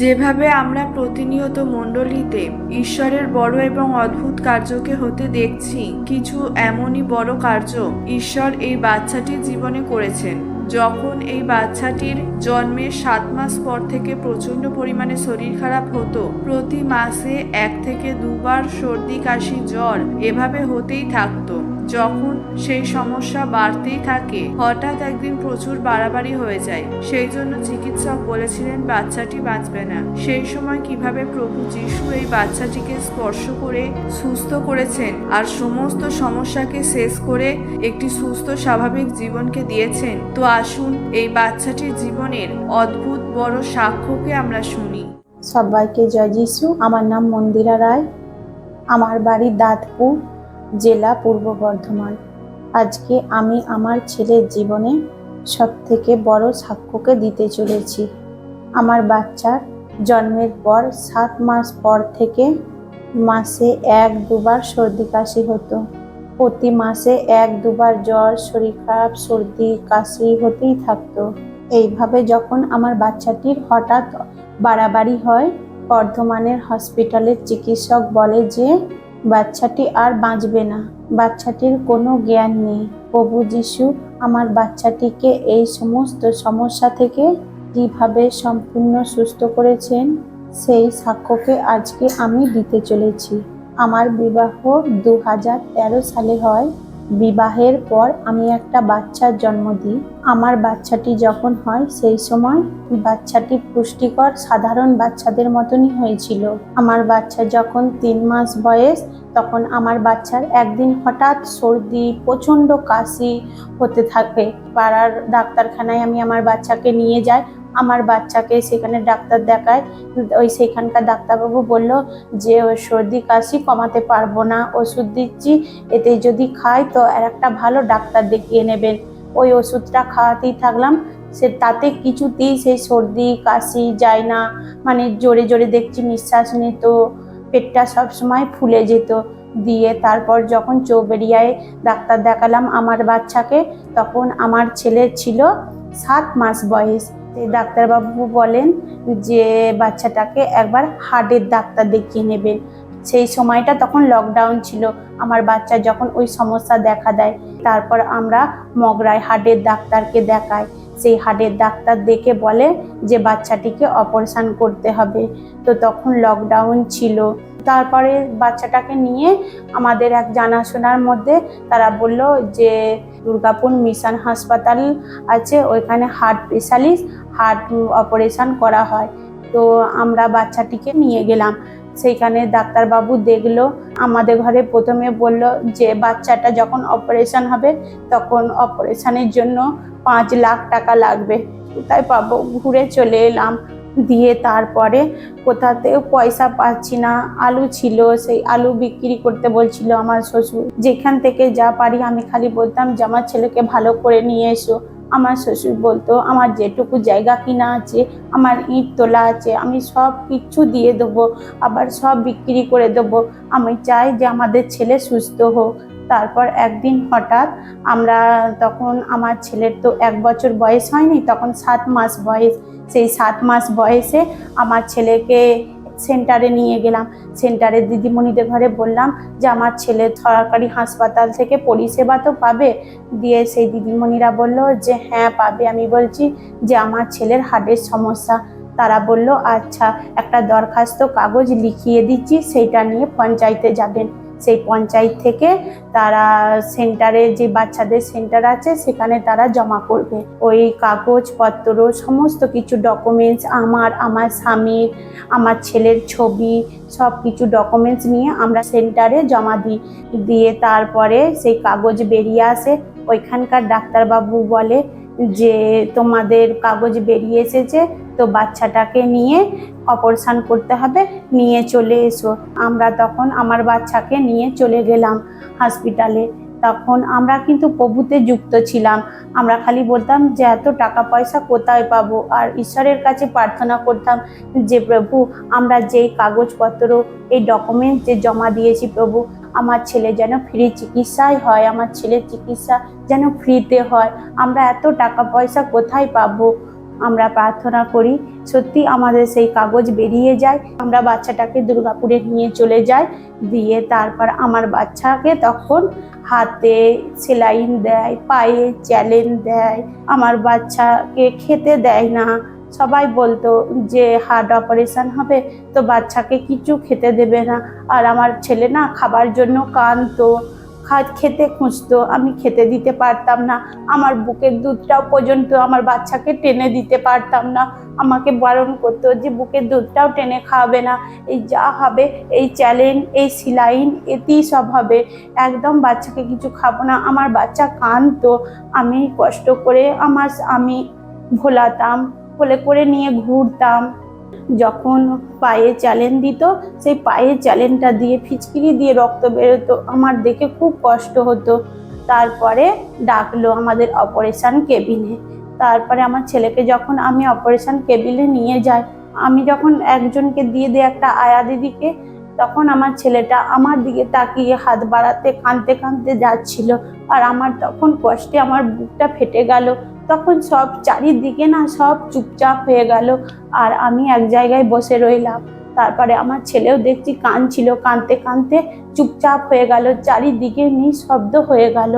যেভাবে আমরা প্রতিনিয়ত মণ্ডলীতে ঈশ্বরের বড় এবং অদ্ভুত কার্যকে হতে দেখছি, কিছু এমনই বড় কার্য ঈশ্বর এই বাচ্চাটির জীবনে করেছেন। যখন এই বাচ্চাটির জন্মের সাত মাস পর থেকে প্রচণ্ড পরিমাণে শরীর খারাপ হতো, প্রতি মাসে এক থেকে দুবার সর্দি, কাশি, জ্বর এভাবে হতেই থাকতো। যখন সেই সমস্যা বাড়তেই থাকে, হঠাৎ একদিন প্রচুর বাড়াবাড়ি হয়ে যায়। সেই জন্য চিকিৎসক বলেছিলেন, বাচ্চাটি বাঁচবে না। সেই সময় কীভাবে প্রভু যিশু এই বাচ্চাটিকে স্পর্শ করে সুস্থ করেছেন আর সমস্ত সমস্যাকে শেষ করে একটি সুস্থ, স্বাভাবিক জীবনকে দিয়েছেন? তো আসুন, এই বাচ্চাটির জীবনের অদ্ভুত বড় সাক্ষ্যকে আমরা শুনি। সবাইকে জয় যিশু। আমার নাম মন্দিরা রায়। আমার বাড়ি দাঁতপুর। জেলা পূর্ব বর্ধমান। আজকে আমি আমার ছেলের জীবনে সব থেকে বড় সাক্ষ্যকে দিতে চলেছি। আমার বাচ্চার জন্মের পর সাত মাস পর থেকে মাসে এক দুবার সর্দি কাশি হতো। প্রতি মাসে এক দুবার জ্বর, শরীর খারাপ, সর্দি, কাশি হতেই থাকতো। এইভাবে যখন আমার বাচ্চাটির হঠাৎ বাড়াবাড়ি হয়, বর্ধমানের হসপিটালের চিকিৎসক বলে যে বাচ্চাটি আর বাঁচবে না। বাচ্চাটির কোনো জ্ঞান নেই। প্রভু যিশু আমার বাচ্চাটিকে এই সমস্ত সমস্যা থেকে কীভাবে সম্পূর্ণ সুস্থ করেছেন, সেই সাক্ষ্যকে আজকে আমি দিতে চলেছি। আমার বিবাহ দু হাজার তেরো সালে হয়। বিবাহের পর আমি একটা বাচ্চার জন্ম দিই। আমার বাচ্চাটি যখন হয়, সেই সময় বাচ্চাটি পুষ্টিকর, সাধারণ বাচ্চাদের মতনই হয়েছিল। আমার বাচ্চা যখন তিন মাস বয়স, তখন আমার বাচ্চার একদিন হঠাৎ সর্দি, প্রচণ্ড কাশি হতে থাকে। পাড়ার ডাক্তারখানায় আমি আমার বাচ্চাকে নিয়ে যাই। আমার বাচ্চাকে সেখানে ডাক্তার দেখায়। ওই সেখানকার ডাক্তারবাবু বলল যে ওই সর্দি, কাশি কমাতে পারব না। ওষুধ দিচ্ছি, এতে যদি খায় তো আর একটা ভালো ডাক্তার দেখিয়ে নেবেন। ওই ওষুধটা খাওয়াতেই থাকলাম। সে তাতে কিছুতেই সেই সর্দি, কাশি যায় না। মানে জোরে জোরে দেখছি নিঃশ্বাস নিত, পেটটা সব সময় ফুলে যেত। দিয়ে তারপর যখন চৌবেরিয়ায় ডাক্তার দেখালাম আমার বাচ্চাকে, তখন আমার ছেলে ছিল সাত মাস বয়স। ডাক্তারবাবু বলেন যে, বাচ্চাটাকে একবার হার্টের ডাক্তার দেখিয়ে নেবেন। সেই সময়টা তখন লকডাউন ছিল। আমার বাচ্চা যখন ওই সমস্যা দেখা দেয়, তারপর আমরা মগরায় হার্টের ডাক্তারকে দেখাই। সেই হার্টের ডাক্তার দেখে বলে যে বাচ্চাটিকে অপারেশন করতে হবে। তো তখন লকডাউন ছিল। তারপরে বাচ্চাটাকে নিয়ে আমাদের এক জানাশোনার মধ্যে তারা বলল যে, দুর্গাপুর মিশন হাসপাতাল আছে, ওইখানে হার্ট স্পেশালিস্ট হার্ট অপারেশন করা হয়। তো আমরা বাচ্চাটিকে নিয়ে গেলাম। সেইখানে ডাক্তারবাবু দেখল, আমাদের ঘরে প্রথমে বলল যে বাচ্চাটা যখন অপারেশন হবে তখন অপারেশনের জন্য পাঁচ লাখ টাকা লাগবে। কোথায় পাবো ঘুরে চলে এলাম। দিয়ে তারপরে কোথাতেও পয়সা পাচ্ছি না, আলু ছিল, সেই আলু বিক্রি করতে বলছিল আমার শ্বশুর। যেখান থেকে যা পারি আমি খালি বলতাম যে আমার ছেলেকে ভালো করে নিয়ে এসো। আমার শ্বশুর বলতো, আমার যেটুকু জায়গা কিনা আছে, আমার ইট তোলা আছে, আমি সব কিছু দিয়ে দেবো, আবার সব বিক্রি করে দেবো। আমি চাই যে আমাদের ছেলে সুস্থ হোক। তারপর একদিন হঠাৎ আমরা তখন আমার ছেলের তো এক বছর বয়স হয়নি, তখন সাত মাস বয়স। সেই সাত মাস বয়সে আমার ছেলেকে সেন্টারে নিয়ে গেলাম। সেন্টারে দিদিমণিদের ঘরে বললাম যে, আমার ছেলে সরকারি হাসপাতাল থেকে পরিষেবা তো পাবে? দিয়ে সেই দিদিমণিরা বলল যে হ্যাঁ পাবে। আমি বলছি যে, আমার ছেলের হার্টের সমস্যা। তারা বলল আচ্ছা একটা দরখাস্ত কাগজ লিখিয়ে দিচ্ছি, সেইটা নিয়ে পঞ্চায়েতে যাবেন। সেই পঞ্চায়েত থেকে তারা সেন্টারে যে বাচ্চাদের সেন্টার আছে, সেখানে তারা জমা করবে। ওই কাগজপত্র সমস্ত কিছু ডকুমেন্টস আমার আমার স্বামীর, আমার ছেলের ছবি, সব কিছু ডকুমেন্টস নিয়ে আমরা সেন্টারে জমা দিই। দিয়ে তারপরে সেই কাগজ বেরিয়ে আসে। ওইখানকার ডাক্তারবাবু বলে যে তোমাদের কাগজ বেরিয়ে এসেছে, তো বাচ্চাটাকে নিয়ে অপারেশন করতে হবে, নিয়ে চলে এসো। আমরা তখন আমার বাচ্চাকে নিয়ে চলে গেলাম হসপিটালে তখন আমরা কিন্তু প্রভুতে যুক্ত ছিলাম। আমরা খালি বলতাম যে, এত টাকা পয়সা কোথায় পাবো? আর ঈশ্বরের কাছে প্রার্থনা করতাম যে, প্রভু, আমরা যেই কাগজপত্র, এই ডকুমেন্ট যে জমা দিয়েছি প্রভু আমার ছেলে যেন ফ্রি চিকিৎসাই হয়, আমার ছেলের চিকিৎসা যেন ফ্রিতে হয়। আমরা এত টাকা পয়সা কোথায় পাবো? আমরা প্রার্থনা করি, সত্যি আমাদের সেই কাগজ বেরিয়ে যায়, আমরা বাচ্চাটাকে দুর্গাপুরে নিয়ে চলে যাই, দিয়ে তারপর আমার বাচ্চাকে তখন হাতে সেলাইন দেয়, পায়ে চ্যালেঞ্জ দেয়, আমার বাচ্চাকে খেতে দেয় না। সবাই বলতো যে হার্ট অপারেশন হবে, তো বাচ্চাকে কিছু খেতে দেবে না। আর আমার ছেলে না খাবার জন্য কাঁদতো খাদ খেতে খুঁজতো, আমি খেতে দিতে পারতাম না। আমার বুকের দুধটাও পর্যন্ত আমার বাচ্চাকে টেনে দিতে পারতাম না। আমাকে বারণ করতো যে বুকের দুধটাও টেনে খাওয়াবে না। এই যা হবে, এই চ্যালেঞ্জ, এই সিলাইন, এতেই সব হবে। একদম বাচ্চাকে কিছু খাব না। আমার বাচ্চা কাঁদতো। আমি কষ্ট করে আমার আমি ভোলাতাম। কোলে করে নিয়ে ঘুরতাম। যখন পায়ে চ্যালেঞ্জ দিত, সেই পায়ে চ্যালেঞ্জটা দিয়ে, ফিচকিরি দিয়ে রক্ত বেরোতো। আমার দেখে খুব কষ্ট হতো। তারপরে ডাকলো আমাদের অপারেশান কেবিনে। তারপরে আমার ছেলেকে যখন আমি অপারেশন কেবিনে নিয়ে যাই, আমি যখন একজনকে দিয়ে দিই, একটা আয়া দিদিকে, তখন আমার ছেলেটা আমার দিকে তাকিয়ে হাত বাড়াতে, কাঁদতে কাঁদতে যাচ্ছিল। আর আমার তখন কষ্টে আমার বুকটা ফেটে গেল। তখন সব চারিদিকে না সব চুপচাপ হয়ে গেল। আর আমি এক জায়গায় বসে রইলাম। তারপরে আমার ছেলেও দেখছি কান ছিল কাঁদতে কাঁদতে চুপচাপ হয়ে গেল। চারিদিকে নিঃশব্দ হয়ে গেল।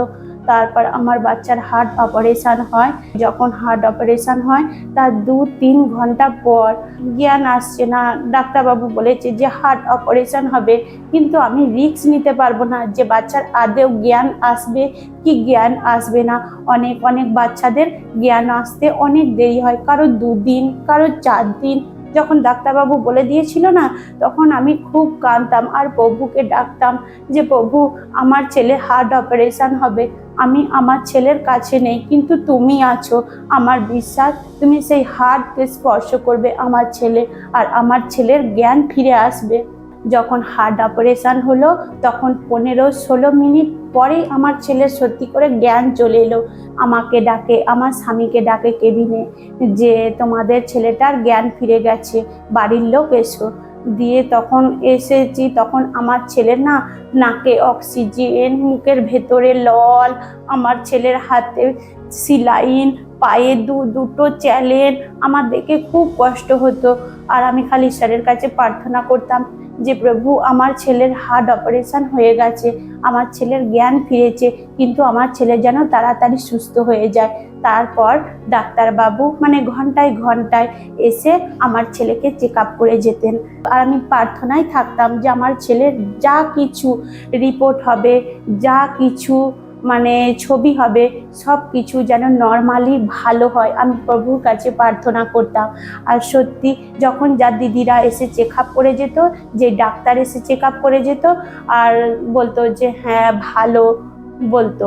তারপর আমার বাচ্চার হার্ট অপারেশন হয়। যখন হার্ট অপারেশন হয়, তার দু তিন ঘণ্টা পর জ্ঞান আসছে না। ডাক্তারবাবু বলেছে যে হার্ট অপারেশন হবে, কিন্তু আমি রিস্ক নিতে পারব না। যে বাচ্চার আদেও জ্ঞান আসবে, কি জ্ঞান আসবে না? অনেক অনেক বাচ্চাদের জ্ঞান আসতে অনেক দেরি হয়। কারও দুদিন, কারও চার দিন যখন ডাক্তারবাবু বলে দিয়েছিল না, তখন আমি খুব কাঁদতাম। আর প্রভুকে ডাকতাম যে, প্রভু, আমার ছেলে হার্ট অপারেশন হবে। আমি আমার ছেলের কাছে নেই, কিন্তু তুমি আছো। আমার বিশ্বাস, তুমি সেই হার্টকে স্পর্শ করবে আমার ছেলে, আর আমার ছেলের জ্ঞান ফিরে আসবে। যখন হার্ট অপারেশন হলো, তখন পনেরো ষোলো মিনিট পরেই আমার ছেলের সত্যি করে জ্ঞান চলে এলো। আমাকে ডাকে, আমার স্বামীকে ডাকে কেবিনে, যে তোমাদের ছেলেটার জ্ঞান ফিরে গেছে, বাড়ির লোক এসো। দিয়ে তখন এসেছি, তখন আমার ছেলের না নাকে অক্সিজেন, মুখের ভেতরে লল, আমার ছেলের হাতে সিলাইন, পায়ে দু, দুটো চ্যালেন, আমার দেখে খুব কষ্ট হতো। আর আমি খালি ঈশ্বরের কাছে প্রার্থনা করতাম যে, প্রভু, আমার ছেলের হার্ট অপারেশন হয়ে গেছে, আমার ছেলের জ্ঞান ফিরেছে, কিন্তু আমার ছেলে যেন তাড়াতাড়ি সুস্থ হয়ে যায়। তারপর ডাক্তারবাবু মানে ঘন্টায় ঘন্টায় এসে আমার ছেলেকে চেক আপ করে যেতেন। আর আমি প্রার্থনায় থাকতাম যে আমার ছেলের যা কিছু রিপোর্ট হবে, যা কিছু মানে ছবি হবে, সব কিছু যেন নর্মালি ভালো হয়। আমি প্রভুর কাছে প্রার্থনা করতাম। আর সত্যি যখন যা দিদিরা এসে চেক আপ করে যেত, যে ডাক্তার এসে চেক আপ করে যেত, আর বলতো যে হ্যাঁ ভালো বলতো।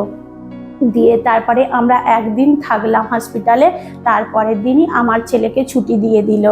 দিয়ে তারপরে আমরা একদিন থাকলাম হসপিটালে তারপরের দিনই আমার ছেলেকে ছুটি দিয়ে দিল।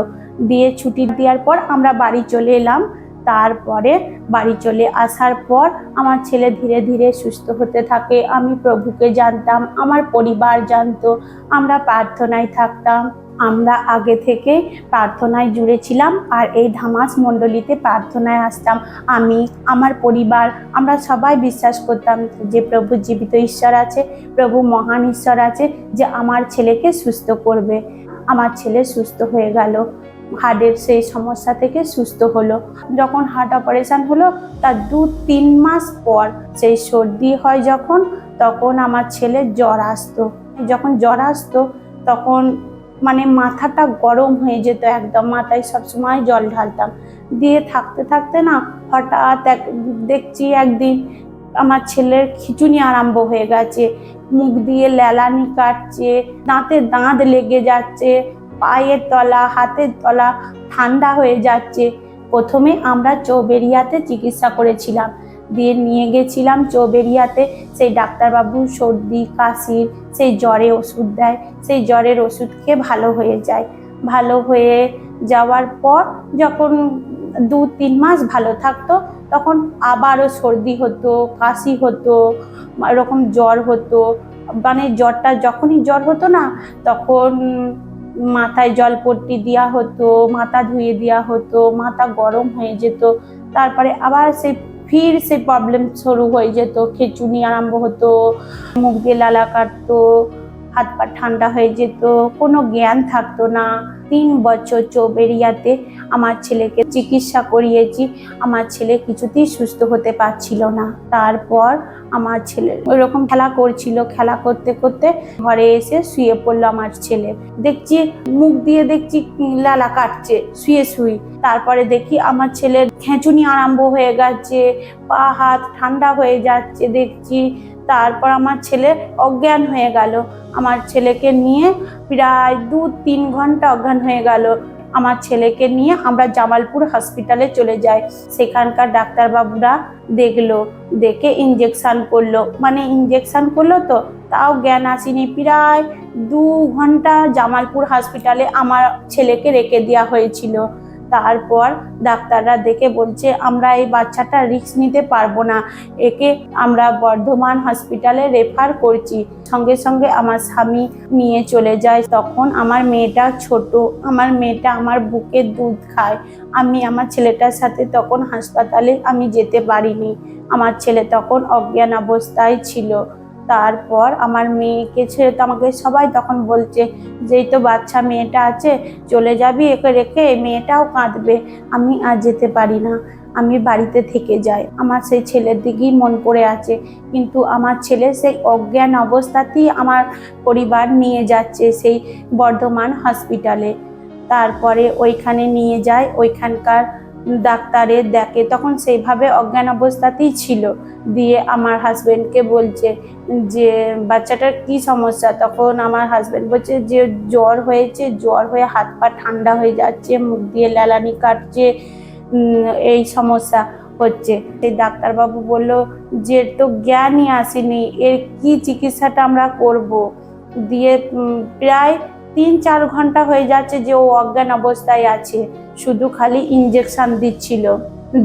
দিয়ে ছুটি দেওয়ার পর আমরা বাড়ি চলে এলাম। তারপরে বাড়ি চলে আসার পর আমার ছেলে ধীরে ধীরে সুস্থ হতে থাকে। আমি প্রভুকে জানতাম, আমার পরিবার জানতো, আমরা প্রার্থনায় থাকতাম। আমরা আগে থেকে প্রার্থনায় জুড়েছিলাম আর এই ধামাস মণ্ডলীতে প্রার্থনায় আসতাম। আমি, আমার পরিবার, আমরা সবাই বিশ্বাস করতাম যে প্রভু জীবিত ঈশ্বর আছে, প্রভু মহান ঈশ্বর আছে যে আমার ছেলেকে সুস্থ করবে। আমার ছেলে সুস্থ হয়ে গেল হার্টের সেই সমস্যা থেকে সুস্থ হলো। যখন হার্ট অপারেশন হলো, তার দু তিন মাস পর সেই সর্দি হয় যখন, তখন আমার ছেলে জ্বর আসতো। যখন জ্বর আসতো, তখন মানে মাথাটা গরম হয়ে যেত একদম, মাথায় সবসময় জল ঢালতাম। দিয়ে থাকতে থাকতে না হঠাৎ এক, দেখছি একদিন আমার ছেলের খিচুনি আরম্ভ হয়ে গেছে। মুখ দিয়ে লেলানি কাটছে, দাঁতে দাঁত লেগে যাচ্ছে, পায়ের তলা, হাতের তলা ঠান্ডা হয়ে যাচ্ছে। প্রথমে আমরা চৌবেরিয়াতে চিকিৎসা করেছিলাম। দিয়ে নিয়ে গেছিলাম চৌবেরিয়াতে। সেই ডাক্তারবাবু সর্দি কাশির সেই জ্বরে ওষুধ দেয়। সেই জ্বরের ওষুধ খেয়ে ভালো হয়ে যায়। ভালো হয়ে যাওয়ার পর যখন দু তিন মাস ভালো থাকতো, তখন আবারও সর্দি হতো, কাশি হতো, এরকম জ্বর হতো। মানে জ্বরটা যখনই জ্বর হতো না, তখন মাথায় জলপট্টি দেওয়া হতো, মাথা ধুয়ে দেওয়া হতো, মাথা গরম হয়ে যেত। তারপরে আবার সেই ফির সে প্রবলেম শুরু হয়ে যেত। খিচুনি আরম্ভ হতো মুখ দিয়ে লালা কাটতো হাত পা ঠান্ডা হয়ে যেত, কোনো জ্ঞান থাকতো না। তিন বছর চৌবেরিয়াতে আমার ছেলেকে চিকিৎসা করিয়েছি, আমার ছেলে কিছুতেই সুস্থ হতে পারছিল না। তারপর আমার ছেলে ওইরকম খেলা করছিল, খেলা করতে করতে ঘরে এসে শুয়ে পড়ল আমার ছেলে। দেখছি মুখ দিয়ে দেখছি লালা কাটছে, শুয়ে শুয়ে তারপরে দেখি আমার ছেলের খেঁচুনি আরম্ভ হয়ে গেছে, পা হাত ঠান্ডা হয়ে যাচ্ছে, দেখছি তারপর আমার ছেলে অজ্ঞান হয়ে গেল। আমার ছেলেকে নিয়ে প্রায় দু তিন ঘণ্টা অজ্ঞান হয়ে গেল। আমার ছেলেকে নিয়ে আমরা জামালপুর হসপিটালে চলে যাই। সেখানকার ডাক্তারবাবুরা দেখল, দেখে ইঞ্জেকশান করল। মানে ইঞ্জেকশান করল তো, তাও জ্ঞান আসেনি। প্রায় দু ঘণ্টা জামালপুর হসপিটালে আমার ছেলেকে রেখে দেওয়া হয়েছিল। তারপর ডাক্তাররা দেখে বলছে, আমরা এই বাচ্চাটা রিস্ক নিতে পারব না। একে আমরা বর্ধমান হসপিটালে রেফার করছি। সঙ্গে সঙ্গে আমার স্বামী নিয়ে চলে যায়। তখন আমার মেয়েটা ছোট। আমার মেয়েটা আমার বুকে দুধ খায়। আমি আমার ছেলেটার সাথে তখন হাসপাতালে আমি যেতে পারিনি। আমার ছেলে তখন অজ্ঞান অবস্থায় ছিল। তারপর আমার মেয়েকে ছেড়ে তো আমাকে সবাই তখন বলছে, যেই তো বাচ্চা মেয়েটা আছে, চলে যাবি একে রেখে মেয়েটাও কাঁদবে। আমি আর যেতে পারি না। আমি বাড়িতে থেকে যাই। আমার সেই ছেলের দিকেই মন পড়ে আছে। কিন্তু আমার ছেলে সেই অজ্ঞান অবস্থাতেই আমার পরিবার নিয়ে যাচ্ছে সেই বর্ধমান হসপিটালে। তারপরে ওইখানে নিয়ে যায়। ওইখানকার ডাক্তারে দেখে, তখন সেইভাবে অজ্ঞান অবস্থাতেই ছিল। দিয়ে আমার হাজব্যান্ডকে বলছে যে, বাচ্চাটার কি সমস্যা? তখন আমার হাজব্যান্ড বলছে যে, জ্বর হয়েছে, জ্বর হয়ে হাত পা ঠান্ডা হয়ে যাচ্ছে, মুখ দিয়ে লালানি কাটছে এই সমস্যা হচ্ছে। সেই ডাক্তারবাবু বলল, যে তো জ্ঞানই আসেনি, এর কি চিকিৎসাটা আমরা করব? দিয়ে প্রায় তিন চার ঘণ্টা হয়ে যাচ্ছে যে ও অজ্ঞান অবস্থায় আছে। শুধু খালি ইঞ্জেকশন দিচ্ছিল।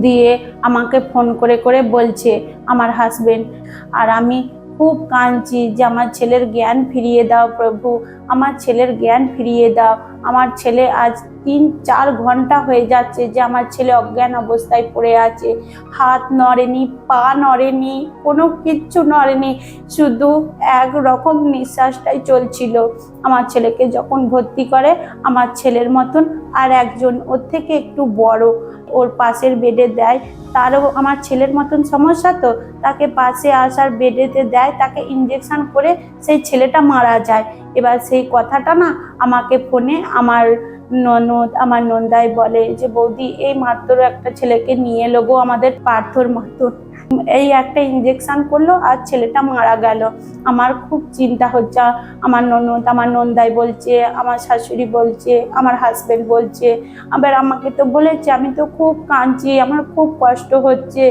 দিয়ে আমাকে ফোন করে করে বলছে, আমার হাজবেন্ড আর আমি খুব কাঁদছি যে আমার ছেলের জ্ঞান ফিরিয়ে দাও প্রভু। আমার ছেলের জ্ঞান ফিরিয়ে দাও। আমার ছেলে আজ তিন চার ঘণ্টা হয়ে যাচ্ছে যে আমার ছেলে অজ্ঞান অবস্থায় পড়ে আছে। হাত নড়েনি, পা নড়েনি, কোনো কিচ্ছু নড়েনি, শুধু এক রকম নিঃশ্বাসটাই চলছিল। আমার ছেলেকে যখন ভর্তি করে, আমার ছেলের মতন আর একজন, ওর থেকে একটু বড়, ওর পাশের বেডে দেয়। তারও আমার ছেলের মতন সমস্যা তো? তাকে পাশে আসার বেডেতে দেয়, তাকে ইঞ্জেকশন করে সেই ছেলেটা মারা যায়। এবার সেই কথাটা না আমাকে ফোনে আমার ননদ, আমার নন্দাই বলে যে, বৌদি, এই মাত্র একটা ছেলেকে নিয়ে এলো গো আমাদের পার্থর মতন এই একটা ইঞ্জেকশন করল আর ছেলেটা মারা গেল। আমার খুব চিন্তা হচ্ছে, আমার ননদ, আমার নন্দাই বলছে, আমার শাশুড়ি বলছে, আমার হাজবেন্ড বলছে। আবার আমাকে তো বলেছে, আমি তো খুব কাঁদছি, আমার খুব কষ্ট হচ্ছে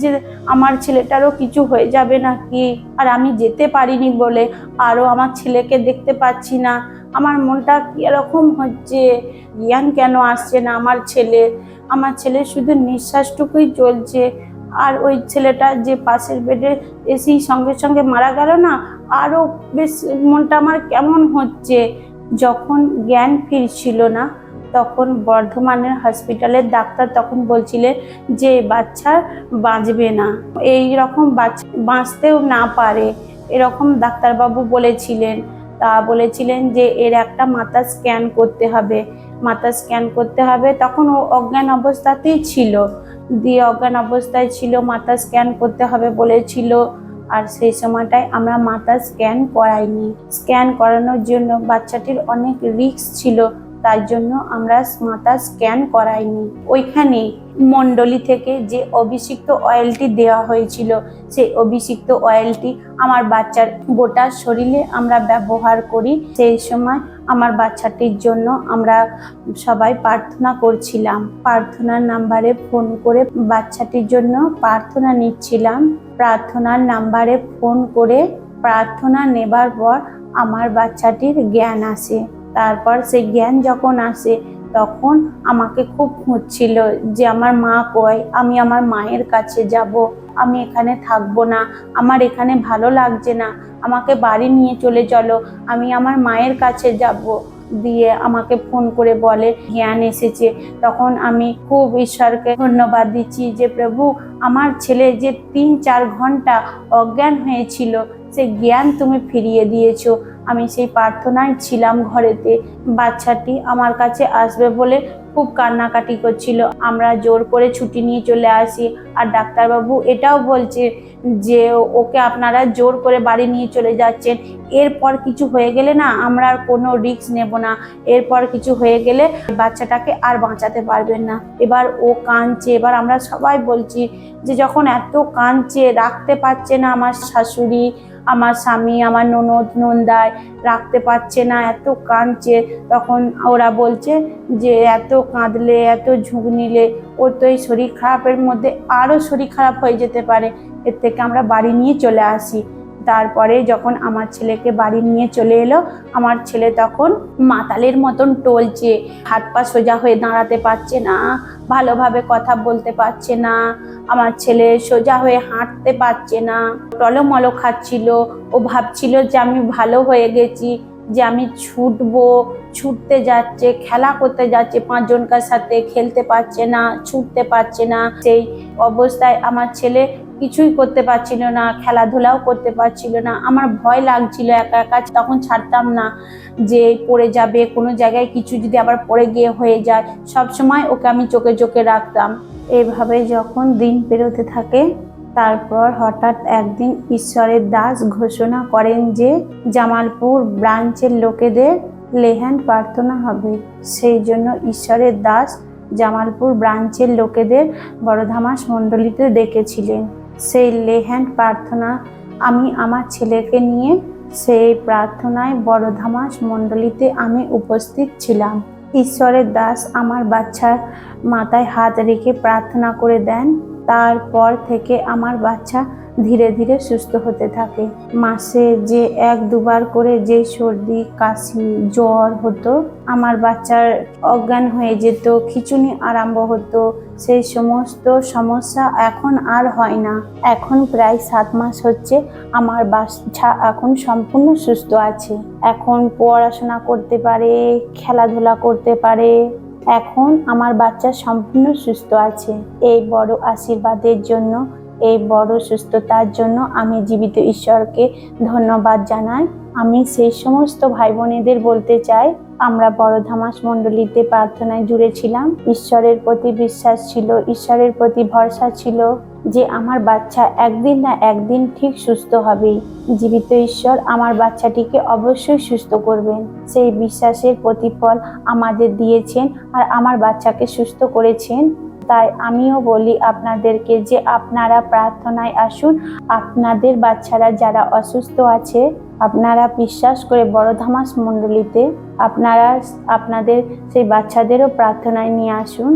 যে আমার ছেলেটারও কিছু হয়ে যাবে নাকি? আর আমি যেতে পারিনি বলে, আরও আমার ছেলেকে দেখতে পাচ্ছি না। আমার মনটা কীরকম হচ্ছে? জ্ঞান কেন আসছে না আমার ছেলে? আমার ছেলে শুধু নিঃশ্বাসটুকুই চলছে। আর ওই ছেলেটা যে পাশের বেডে এসেই সঙ্গে সঙ্গে মারা গেল না আরও বেশ মনটা আমার কেমন হচ্ছে। যখন জ্ঞান ফিরছিল না, তখন বর্ধমানের হসপিটালের ডাক্তার তখন বলছিলেন যে, বাচ্চা বাঁচবে না। এই রকম বাঁচতেও না পারে, এরকম ডাক্তারবাবু বলেছিলেন। তা বলেছিলেন যে এর একটা মাথা স্ক্যান করতে হবে। মাথা স্ক্যান করতে হবে। তখন ও অজ্ঞান অবস্থাতেই ছিল। দিয়ে অজ্ঞান অবস্থায় ছিল, মাথা স্ক্যান করতে হবে বলেছিল। আর সেই সময়টায় আমরা মাথা স্ক্যান করাইনি। স্ক্যান করানোর জন্য বাচ্চাটির অনেক রিস্ক ছিল। তাই জন্য আমরা মাথা স্ক্যান করাইনি। ওইখানে মণ্ডলী থেকে যে অভিষিক্ত অয়েলটি দেওয়া হয়েছিল, সেই অভিষিক্ত অয়েলটি আমার বাচ্চার গোটা শরীরে আমরা ব্যবহার করি। সেই সময় আমার বাচ্চাটির জন্য আমরা সবাই প্রার্থনা করছিলাম। প্রার্থনার নাম্বারে ফোন করে বাচ্চাটির জন্য প্রার্থনা নিচ্ছিলাম। প্রার্থনার নাম্বারে ফোন করে প্রার্থনা নেবার পর আমার বাচ্চাটির জ্ঞান আসে। তারপর সেই জ্ঞান যখন আসে, তখন আমাকে খুব খুঁজছিল যে আমার মা কয় আমি আমার মায়ের কাছে যাব, আমি এখানে থাকব না, আমার এখানে ভালো লাগছে না, আমাকে বাড়ি নিয়ে চলে চলো, আমি আমার মায়ের কাছে যাব। দিয়ে আমাকে ফোন করে বলে, জ্ঞান এসেছে। তখন আমি খুব ঈশ্বরকে ধন্যবাদ দিচ্ছি যে, প্রভু, আমার ছেলে যে তিন চার ঘণ্টা অজ্ঞান হয়েছিল, সে জ্ঞান তুমি ফিরিয়ে দিয়েছ। আমি সেই প্রার্থনায় ছিলাম ঘরেতে। বাচ্চাটি আমার কাছে আসবে বলে খুব কান্নাকাটি করছিল। আমরা জোর করে ছুটি নিয়ে চলে আসি আর ডাক্তারবাবু এটাও বলছে যে ওকে আপনারা জোর করে বাড়ি নিয়ে চলে যাচ্ছেন। এরপর কিছু হয়ে গেলে না আমরা আর কোনো রিস্ক নেব না। এরপর কিছু হয়ে গেলে বাচ্চাটাকে আর বাঁচাতে পারবেন না। এবার ও কাঁদছে। এবার আমরা সবাই বলছি যে যখন এত কাঁদছে, রাখতে পারছে না আমার শাশুড়ি, আমার স্বামী, আমার ননদ নন্দায় রাখতে পারছে না, এত কাঁদছে। তখন ওরা বলছে যে, এত কাঁদলে, এত ঝুঁক নিলে ওর তো এই শরীর খারাপের মধ্যে আরও শরীর খারাপ হয়ে যেতে পারে। এর থেকে আমরা বাড়ি নিয়ে চলে আসি। তারপরে যখন আমার ছেলেকে বাড়ি নিয়ে চলে এলো, আমার ছেলে তখন মাতালের মতন টলছে। হাত পা সোজা হয়ে দাঁড়াতে পারছে না, ভালোভাবে কথা বলতে পারছে না, আমার ছেলে সোজা হয়ে হাঁটতে পারছে না। টলমলো খাচ্ছিল। ও ভাবছিল যে আমি ভালো হয়ে গেছি, যে আমি ছুটবো, ছুটতে যাচ্ছে, খেলা করতে যাচ্ছে, পাঁচজনকার সাথে খেলতে পারছে না, ছুটতে পারছে না। সেই অবস্থায় আমার ছেলে কিছুই করতে পারছিল না, খেলাধুলাও করতে পারছিল না। আমার ভয় লাগছিল একা একা, তখন ছাড়তাম না যে পড়ে যাবে, কোনো জায়গায় কিছু যদি আবার পড়ে গিয়ে হয়ে যায়, সব সময় ওকে আমি চোখে চোখে রাখতাম। এভাবে যখন দিন পেরোতে থাকে, তারপর হঠাৎ একদিন ঈশ্বরের দাস ঘোষণা করেন যে জামালপুর ব্রাঞ্চের লোকেদের লেহ্যান প্রার্থনা হবে। সেই জন্য ঈশ্বরের দাস জামালপুর ব্রাঞ্চের লোকেদের বড়ধামাস মণ্ডলীতে ডেকেছিলেন। সেই লেহ্যান্ড প্রার্থনা আমি আমার ছেলেকে নিয়ে, সেই প্রার্থনায় বড়ধামাস মণ্ডলীতে আমি উপস্থিত ছিলাম। ঈশ্বরের দাস আমার বাচ্চার মাথায় হাত রেখে প্রার্থনা করে দেন। তারপর থেকে আমার বাচ্চা ধীরে ধীরে সুস্থ হতে থাকে। মাসে যে এক দুবার করে যে সর্দি, কাশি, জ্বর হতো, আমার বাচ্চার অজ্ঞান হয়ে যেত, খিচুনি আরম্ভ হতো। সেই সমস্ত সমস্যা এখন আর হয় না। এখন প্রায় সাত মাস হচ্ছে আমার বাচ্চা এখন সম্পূর্ণ সুস্থ আছে। এখন পড়াশোনা করতে পারে, খেলাধুলা করতে পারে। এখন আমার বাচ্চা সম্পূর্ণ সুস্থ আছে। এই বড় আশীর্বাদের জন্য এই বড় সুস্থতার জন্য আমি জীবিত ঈশ্বরকে ধন্যবাদ জানাই। আমি সেই সমস্ত ভাই বোনেদের বলতে চাই, আমরা বড় ধামাস মণ্ডলীতে প্রার্থনায় জুড়েছিলাম ঈশ্বরের প্রতি বিশ্বাস ছিল, ঈশ্বরের প্রতি ভরসা ছিল যে আমার বাচ্চা একদিন না একদিন ঠিক সুস্থ হবেই জীবিত ঈশ্বর আমার বাচ্চাটিকে অবশ্যই সুস্থ করবেন। সেই বিশ্বাসের প্রতিফল আমাদের দিয়েছেন আর আমার বাচ্চাকে সুস্থ করেছেন। তাই আমিও বলি আপনাদেরকে যে আপনারা প্রার্থনায় আসুন, আপনাদের বাচ্চারা যারা অসুস্থ আছে, আপনারা বিশ্বাস করে বড় ধামাস মণ্ডলীতে আপনারা আপনাদের সেই বাচ্চাদেরও প্রার্থনায় নিয়ে আসুন।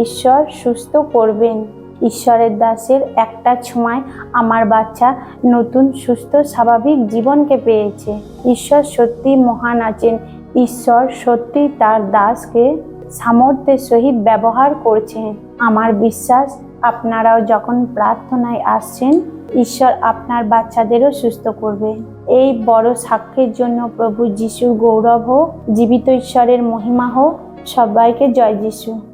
ঈশ্বর সুস্থ করবেন। ঈশ্বরের দাসের একটা ছোঁয়ায় আমার বাচ্চা নতুন, সুস্থ, স্বাভাবিক জীবনকে পেয়েছে। ঈশ্বর সত্যি মহান আছেন। ঈশ্বর সত্যি তার দাসকে সামর্থ্যের সহিত ব্যবহার করছেন। আমার বিশ্বাস, আপনারাও যখন প্রার্থনায় আসছেন, ঈশ্বর আপনার বাচ্চাদেরও সুস্থ করবে। এই বড় সাক্ষ্যের জন্য প্রভু যিশুর গৌরব হোক, জীবিত ঈশ্বরের মহিমা হোক, সবাইকে জয় যিশু।